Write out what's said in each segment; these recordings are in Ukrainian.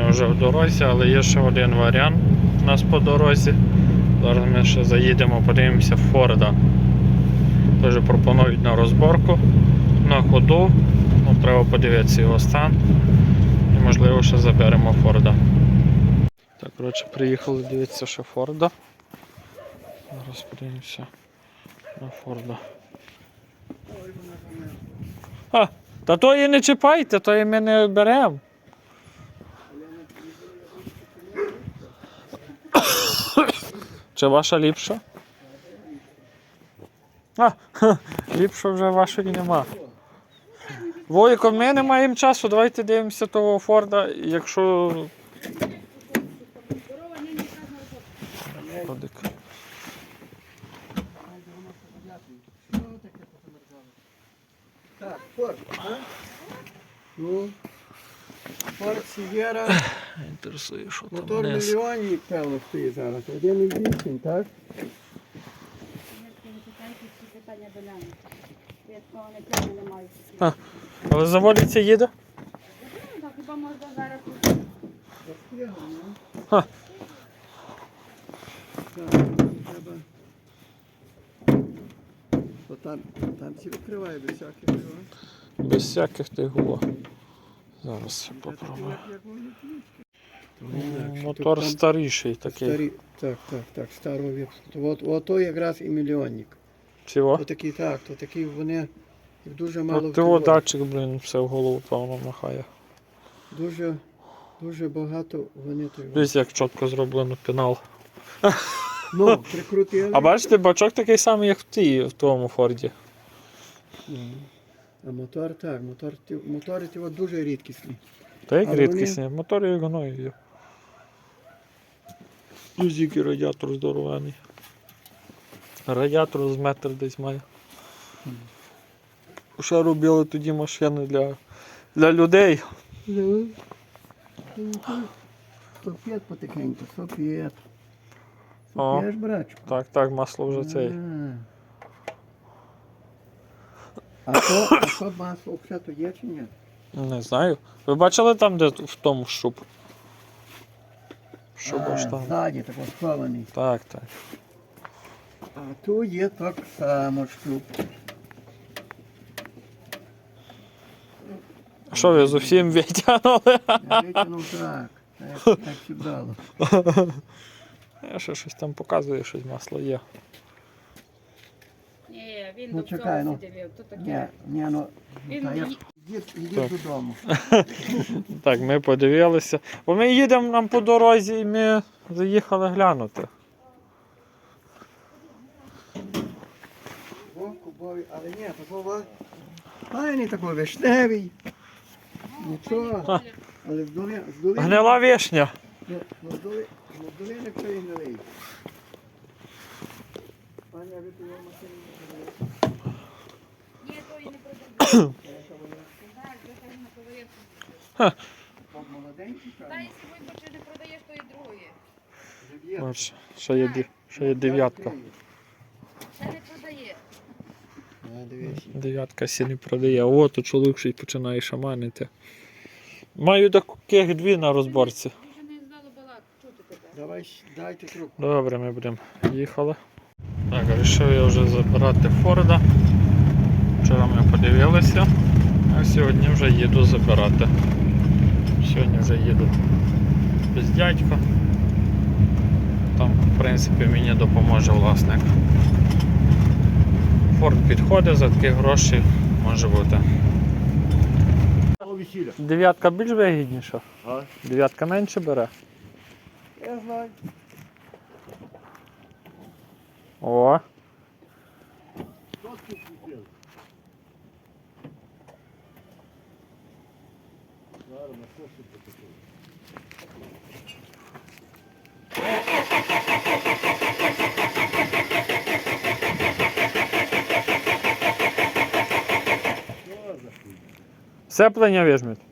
ми вже в дорозі, але є ще один варіант у нас по дорозі. Зараз ми ще заїдемо, подивимося Форда. Теж пропонують на розборку на ходу. Ну, треба подивитися його стан. І можливо ще заберемо Форда. Так, коротше, приїхали дивитися ще Форда. Зараз подивимося на Форда. А, та то і не чіпайте, то і ми не беремо. Чи ваша ліпша? А, ха, ліпша вже вашої нема. Войко, ми не маємо часу, давайте дивимося того Форда, якщо. Фордик. Так, Форд, а? Ну, Форд Сієра, Інтересує, що там мотор вниз. мільйонник, певно, стоїть зараз. Один і вісім, так? Я. А. Але заводиться їде? Так, хіба можна зараз Ха. Так, треба. Бо там, там всі відкриває без всяких його. Без всяких тих. Зараз ще попробую. Як- як вони М, Так, Мотор там старіший такий. Старі, так, так, так, старого віку. От, ото якраз і мільйонник. Всього. То так, то такий вони їх дуже мало От його датчик, блін, все в голову певно махає. Дуже, дуже багато вони то. Дивись, як чітко зроблено пенал. Ну, прикрутили. А бачите, бачок такий самий, як в тій, в тому Форді. Ну, А мотор так, мотор, мотори ті дуже рідкісні. Та як А вони- рідкісні, мотор як гною є. Тільки радіатор здоровений. Радіатор з метр десь має. Ще робили тоді машини для, для людей. Соп'єт потихеньку, соп'єт. Соп'єш, брачку. Так, так, масло вже цей. А. А то, а то масло взагалі то є чи ні? Не знаю. Ви бачили там, де в тому шуб? Шуб аж А, там. Ззаді так схований. Так, так. А тут є так само штук. Що ви зовсім витягнули? Я витягнув так. Так, так сідало. Я ще щось там показує, щось масло є. Ні, він Ну, до чекай, цього ну. сидів. То Ні, таке. ні, ну, Він та я, ї- йдіть, додому. Так, ми подивилися. Бо ми їдемо нам по дорозі і ми заїхали глянути. Але ні, такого файний такий вишневий. Нічого, але з доли, з долини, Гнила вишня. ну, з з долини хто і гнилий. Пані, а ви ту машину не молоденький, Та якщо вибачте, не продаєш, то і. Жив'є. Бач, ще є, ді- ще є дев'ятка. Ще не продає. Дев'ятка сі не продає. О, то чоловік щось починає шаманити. Маю таких дві на розборці. Вже не знало балак, чути тебе. Давай, дайте трубку. Добре, ми будемо їхали. Так, вирішив я вже забирати Форда. Вчора ми подивилися, а сьогодні вже їду забирати. Сьогодні вже їду без дядька. Там, в принципі, мені допоможе власник. Форд підходить за такі гроші, може бути. Дев'ятка більш вигідніша. А? Дев'ятка менше бере. Я знаю. О, сцеплення візьмуть. Сука ти, блядь.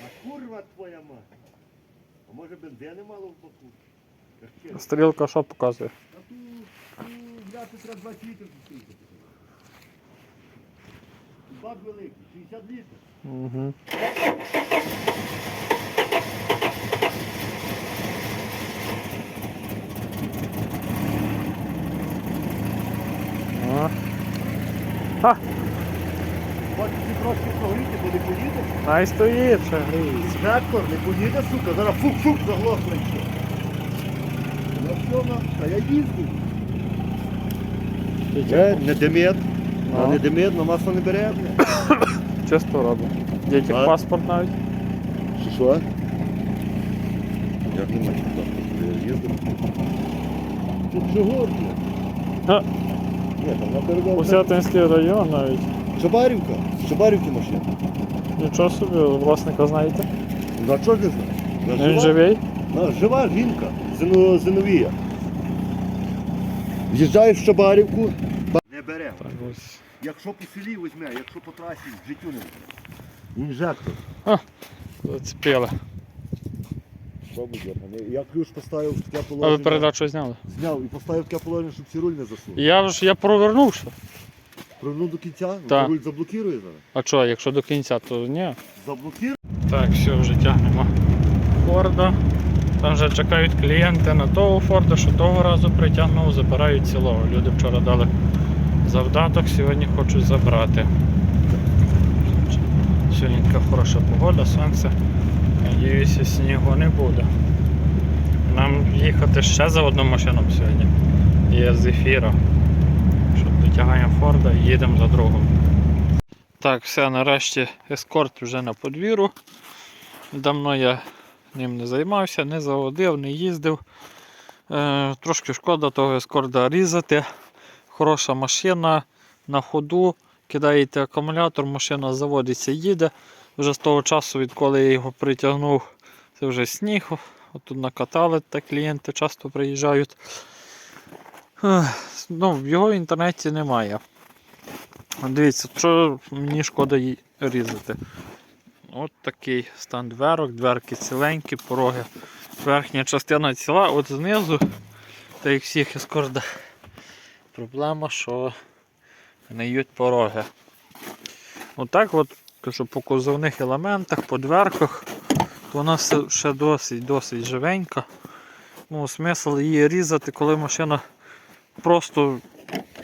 А курва твоя мать. А може бензини мало в боку? Як чесно. Стрілка що показує? А ту, ту, бляти, треба 20 літрів зустріти. Бак великий, 60 літрів. Угу. Хочеш ці трошки прогріти, бо не поїде. Най стоїть, ще гріється. Інспектор не поїде, сука, зараз фук-фук заглохне ще. Ну що на, а я їздив. Е, не димет, а Ну. не димет, на масло не бере. бля. Чисто робить. Дітей А? паспорт навіть. Що що? Як немає я їздив. Тут чого? А. Ні, там на передову. Усятинський район навіть. Шабарівка, Шабарівки машина. Нічого собі, власника знаєте. Ну а чого не знаю? Він живий? А, жива жінка, Зино, Зиновія. В'їжджаєш в Шабарівку, не бере. Так ось. Якщо по селі візьме, якщо по трасі в життю не візьме. Інжектор. Зацепили. Що буде? Я ключ поставив в таке А ви передачу зняли? Зняв і поставив в таке положення, щоб ці руль не засунув. Я ж я провернувся. Провернув до кінця, Так. руль заблокує зараз. А що, якщо до кінця, то ні. Заблокує. Так, все, вже тягнемо Форда. Там вже чекають клієнти на того Форда, що того разу притягнув, забирають цілого. Люди вчора дали завдаток, сьогодні хочуть забрати. Сьогодні така хороша погода, сонце. Надіюся, снігу не буде. Нам їхати ще за одну машину сьогодні. Є з ефіра. Що дотягаємо Форда і їдемо за другом. Так, все, нарешті ескорт вже на подвір'ю. Давно я ним не займався, не заводив, не їздив. Е, трошки шкода того ескорда різати. Хороша машина на ходу. Кидаєте акумулятор, машина заводиться, їде. Вже з того часу, відколи я його притягнув, це вже сніг. Отут накатали, так клієнти часто приїжджають. Ну, його в інтернеті немає. Дивіться, що мені шкода її різати. От такий стан дверок, дверки ціленькі, пороги. Верхня частина ціла, от знизу, та як всіх ескордах, проблема, що гниють пороги. Отак от, кажу, по кузовних елементах, по дверках, то вона ще досить досить живенька. Ну, смисл її різати, коли машина просто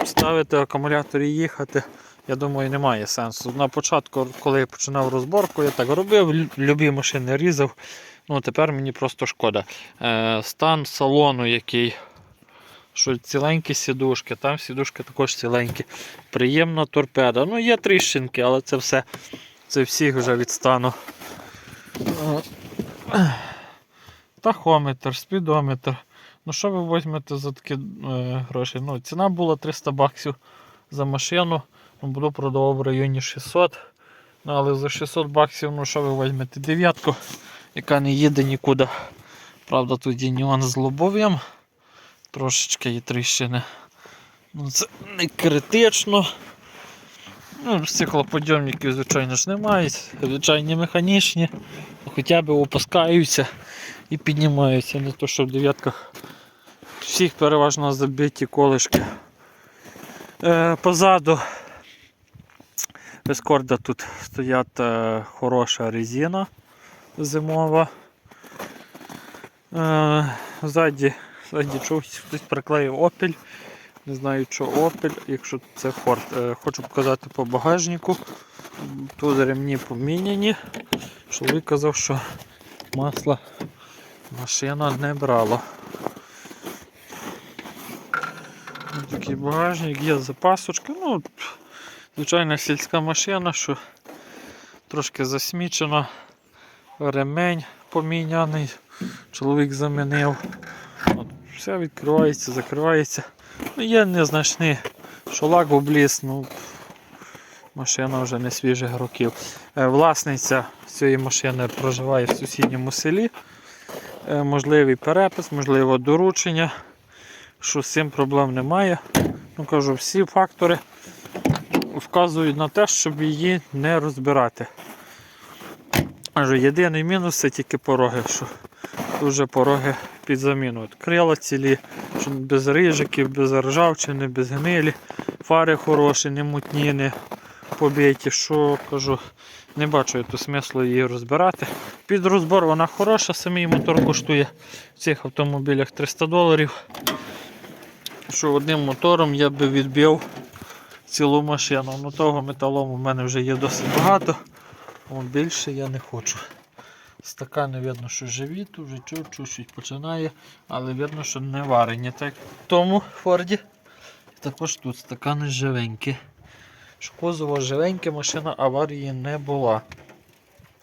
ставити акумулятор і їхати. Я думаю, немає сенсу. На початку, коли я починав розборку, я так робив, любі машини різав. Ну, тепер мені просто шкода. Е, стан салону, який, що ціленькі сідушки, там сідушки також ціленькі. Приємна торпеда. Ну, є тріщинки, але це все. Це всіх вже від стану. Е, Тахометр, спідометр. Ну, що ви візьмете за такі е, гроші? Ну, ціна була 300 баксів за машину. Ну, буду продавав в районі 600. Ну, але за 600 баксів, ну що ви візьмете? Дев'ятку, яка не їде нікуди. Правда, тут є нюанс з лобов'ям. Трошечки є тріщини. Ну, це не критично. Ну, стеклоподйомників, звичайно ж, немає. Звичайні механічні. Хоча б опускаються і піднімаються. Не то, що в дев'ятках всіх переважно забиті колишки. Е, позаду Ескорда тут стоять е, хороша резина зимова. Е, ззаді, ззаді чогось хтось приклеїв Opel. Не знаю, що Opel, якщо це Ford. Е, хочу показати по багажнику. Тут ремні поміняні. Чоловік казав, що масла машина не брала. Ось Такий багажник, є запасочки. Ну, звичайна сільська машина, що трошки засмічена. Ремень поміняний, чоловік замінив. Все відкривається, закривається. Ну, є незначний шолак обліз, ну Машина вже не свіжих років. Е, Власниця цієї машини проживає в сусідньому селі. Е, Можливий перепис, можливо доручення. Що з цим проблем немає. Ну кажу, всі фактори вказують на те, щоб її не розбирати. Кажу, єдиний мінус це тільки пороги, що дуже пороги під заміну. От крила цілі, без рижиків, без ржавчини, без гнилі, фари хороші, не мутні, не побиті. Що кажу, не бачу я тут смислу її розбирати. Під розбор вона хороша, самий мотор коштує в цих автомобілях 300 доларів. Що одним мотором я би відбив цілу машину. Ну того металому в мене вже є досить багато. Більше я не хочу. Стакани видно, що живі, тут вже чуть-чуть починає, але видно, що не варені. Так в тому Форді. Також тут стакани живенькі. Що кузово живеньке, машина аварії не була.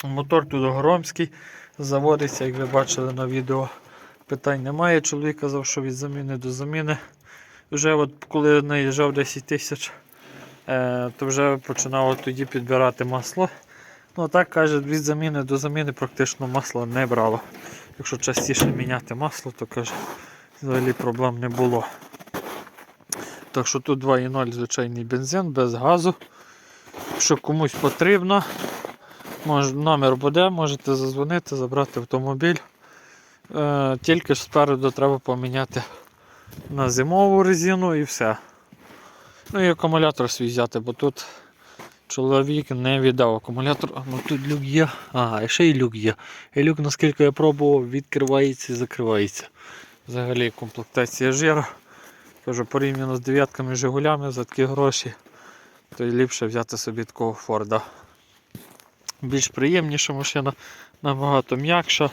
Мотор тут громський, заводиться, як ви бачили на відео. Питань немає. Чоловік казав, що від заміни до заміни. Вже от коли наїжджав 10 тисяч, е, то вже починав тоді підбирати масло. Ну так каже, від заміни до заміни практично масло не брало. Якщо частіше міняти масло, то каже, взагалі проблем не було. Так що тут 2,0 звичайний бензин без газу. Якщо комусь потрібно, мож, номер буде, можете зазвонити, забрати автомобіль. Е, тільки ж спереду треба поміняти на зимову резину і все. Ну і акумулятор свій взяти, бо тут чоловік не віддав акумулятор. Ну тут люк є. Ага, і ще й люк є. І люк, наскільки я пробував, відкривається і закривається. Взагалі комплектація жира. Кажу, порівняно з дев'ятками Жигулями за такі гроші, то й ліпше взяти собі такого Форда. Більш приємніша машина, набагато м'якша,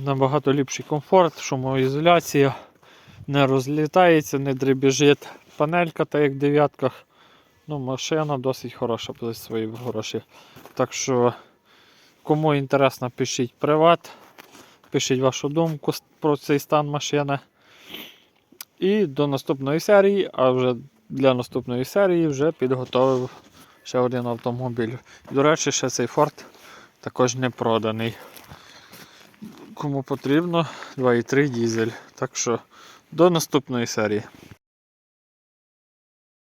набагато ліпший комфорт, шумоізоляція, не розлітається, не дребіжить. Панелька, так як в дев'ятках. Ну, машина досить хороша за свої гроші. Так що, кому інтересно, пишіть приват, пишіть вашу думку про цей стан машини. І до наступної серії, а вже для наступної серії вже підготовив ще один автомобіль. До речі, ще цей Ford також не проданий. Кому потрібно 2,3 дізель. Так що до наступної серії.